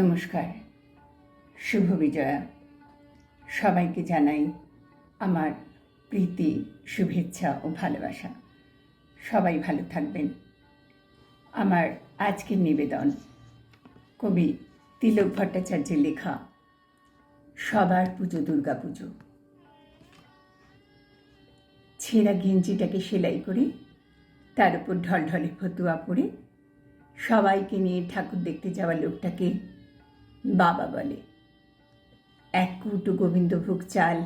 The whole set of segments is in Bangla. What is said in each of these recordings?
নমস্কার, শুভ বিজয়া। সবাইকে জানাই আমার প্রীতি, শুভেচ্ছা ও ভালোবাসা। সবাই ভালো থাকবেন। আমার আজকের নিবেদন কবি তিলক ভট্টাচার্যের লেখা, সবার পুজো, দুর্গা পুজো। ছেঁড়া গেঞ্জিটাকে সেলাই করে তার উপর ঢলঢলে ফতুয়া পরে সবাইকে নিয়ে ঠাকুর দেখতে যাওয়া লোকটাকে বাবা বলে। এক কুটো গোবিন্দভোগ চাল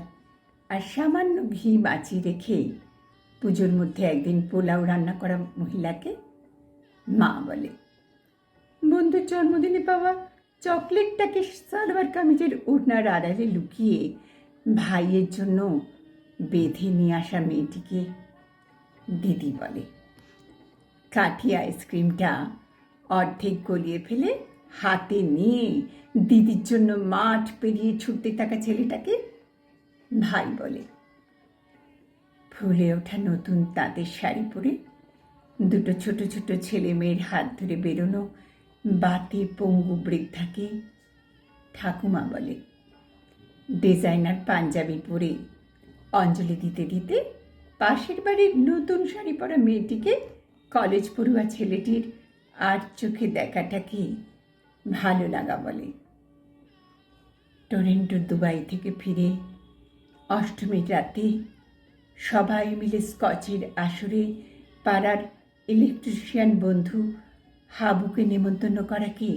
আর সামান্য ঘি বাঁচিয়ে রেখে পুজোর মধ্যে একদিন পোলাও রান্না করা মহিলাকে মা বলে। বন্ধুর জন্মদিনে পাওয়া চকলেটটাকে সালোয়ার কামিজের ওড়নার আড়ালে লুকিয়ে ভাইয়ের জন্য বেঁধে নিয়ে আসা মেয়েটিকে দিদি বলে। কাঠি আইসক্রিমটা অর্ধেক গলিয়ে ফেলে হাতে নিয়ে দিদির জন্য মাঠ পেরিয়ে ছুটতে থাকা ছেলেটাকে ভাই বলে। ফুলে ওঠা নতুন তাঁতের শাড়ি পরে দুটো ছোট ছোট ছেলে মেয়ের হাত ধরে বেরোনো বাতে পঙ্গু বৃদ্ধাকে ঠাকুমা বলে। ডিজাইনার পাঞ্জাবি পরে অঞ্জলি দিতে দিতে পাশের বাড়ির নতুন শাড়ি পরা মেয়েটিকে কলেজ পড়ুয়া ছেলেটির আর চোখে দেখাটাকে ভালো লাগা বলে। টরেন্টো দুবাই থেকে ফিরে অষ্টমীর রাতে সবাই মিলে স্কচের আসরে পাড়ার ইলেকট্রিশিয়ান বন্ধু হাবুকে নেমন্তন্ন করাকে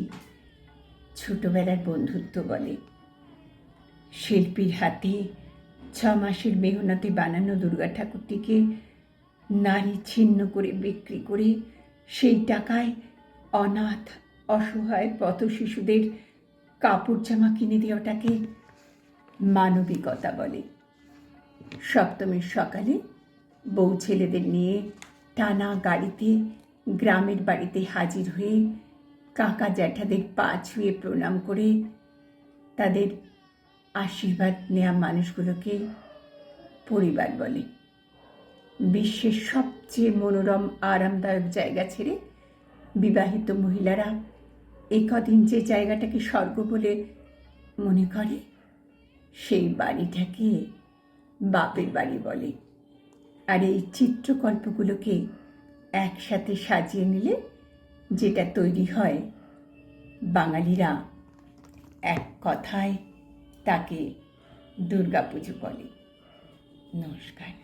ছোটবেলার বন্ধুত্ব বলে। শিল্পীর হাতে ছ মাসের মেহনতে বানানো দুর্গা ঠাকুরটিকে নারী ছিন্ন করে বিক্রি করে সেই টাকায় অনাথ অসহায় পথ শিশুদের কাপড় জামা কিনে দেওয়াটাকে মানবিকতা বলে। সপ্তমীর সকালে বউ ছেলেদের নিয়ে টানা গাড়িতে গ্রামের বাড়িতে হাজির হয়ে কাকা জ্যাঠাদের পা ছুঁয়ে প্রণাম করে তাদের আশীর্বাদ নেওয়া মানুষগুলোকে পরিবার বলে। বিশ্বের সবচেয়ে মনোরম, আরামদায়ক জায়গা ছেড়ে বিবাহিত মহিলারা একদিন যে জায়গাটাকে স্বর্গ বলে মনে করে, সেই বাড়িটাকে বাপের বাড়ি বলে। আর এই চিত্রকল্পগুলোকে একসাথে সাজিয়ে নিলে যেটা তৈরি হয়, বাঙালিরা এক কথায় তাকে দুর্গাপুজো বলে। নমস্কার।